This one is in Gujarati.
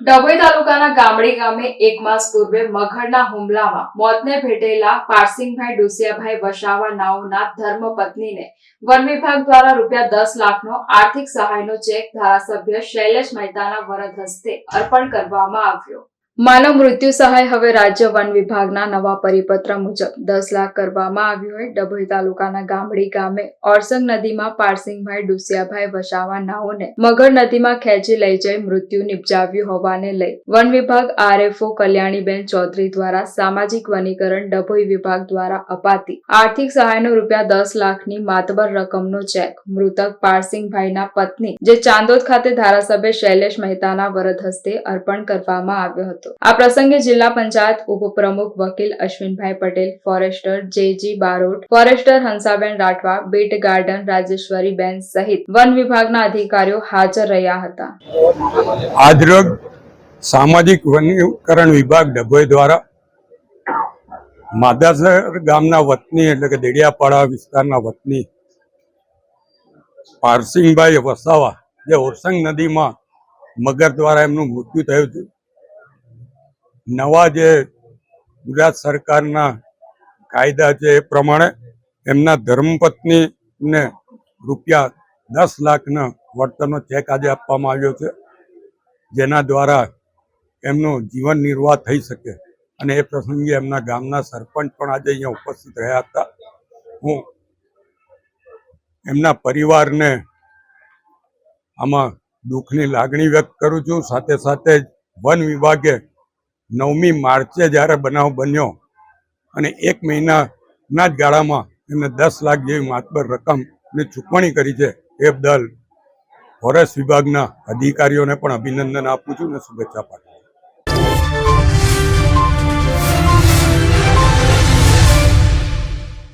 ડભોઈ તાલુકાના ગામડી ગામે એક માસ પૂર્વે મગરના હુમલામાં મોતને ભેટેલા પારસિંગભાઈ ડુસિયાભાઈ વસાવા નાઓના ધર્મપત્નીને વન વિભાગ દ્વારા રૂપિયા દસ લાખનો આર્થિક સહાયનો ચેક ધારાસભ્ય શૈલેષ મહેતાના વરદ હસ્તે અર્પણ કરવામાં આવ્યો. માનવ મૃત્યુ સહાય હવે રાજ્ય વન વિભાગના નવા પરિપત્ર મુજબ દસ લાખ કરવામાં આવ્યું હોય. ડભોઈ તાલુકાના ગામડી ગામે ઓરસંગ નદીમાં પારસિંગભાઈ ડુસિયાભાઈ વસાવા નાઓને મગર નદીમાં ખેંચી લઈ જઈ મૃત્યુ નિપજાવ્યું હોવાને લઈ વન વિભાગ આરએફઓ કલ્યાણીબેન ચૌધરી દ્વારા સામાજિક વનીકરણ ડભોઈ વિભાગ દ્વારા અપાતી આર્થિક સહાયનો રૂપિયા દસ લાખની માતબર રકમનો ચેક. મૃતક પારસિંગભાઈના પત્ની, જે ચાંદોદ ખાતે ધારાસભ્ય શૈલેષ મહેતાના વરદ હસ્તે અર્પણ કરવામાં આવ્યો હતો. આ પ્રસંગે જિલ્લા પંચાયત ઉપપ્રમુખ વકીલ Ashwinbhai Patel, forester J G Barot, forester Hansaben Rathwa, beat garden Rajeshwariben સહિત વન વિભાગના અધિકારીઓ હાજર રહ્યા હતા. આજરોગ સામાજિક વનીકરણ વિભાગ ડભોઈ દ્વારા માદાસર ગામના વતની એટલે કે દેડિયાપાડા વિસ્તારના વતની પારસિંગભાઈ વસાવા જે ઓરસંગ નદીમાં મગર દ્વારા એમનું મૃત્યુ થયું હતું નવા જે ગુજરાત સરકારના કાયદા છે એ પ્રમાણે એમના ધર્મપત્નીને રૂપિયા દસ લાખના વળતરનો ચેક આજે આપવામાં આવ્યો છે, જેના દ્વારા એમનું જીવન નિર્વાહ થઈ શકે. અને એ પ્રસંગે એમના ગામના સરપંચ પણ આજે અહીંયા ઉપસ્થિત રહ્યા હતા. હું એમના પરિવારને આમાં દુઃખની લાગણી વ્યક્ત કરું છું. સાથે સાથે જ વન વિભાગે નવમી માર્ચે જ્યારે બનાવ બન્યો અને એક મહિનાના જ ગાળામાં એમને દસ લાખ જેવી માતબર રકમની ચૂકવણી કરી છે એ બદલ ફોરેસ્ટ વિભાગના અધિકારીઓને પણ અભિનંદન આપું છું અને શુભેચ્છા પાઠવું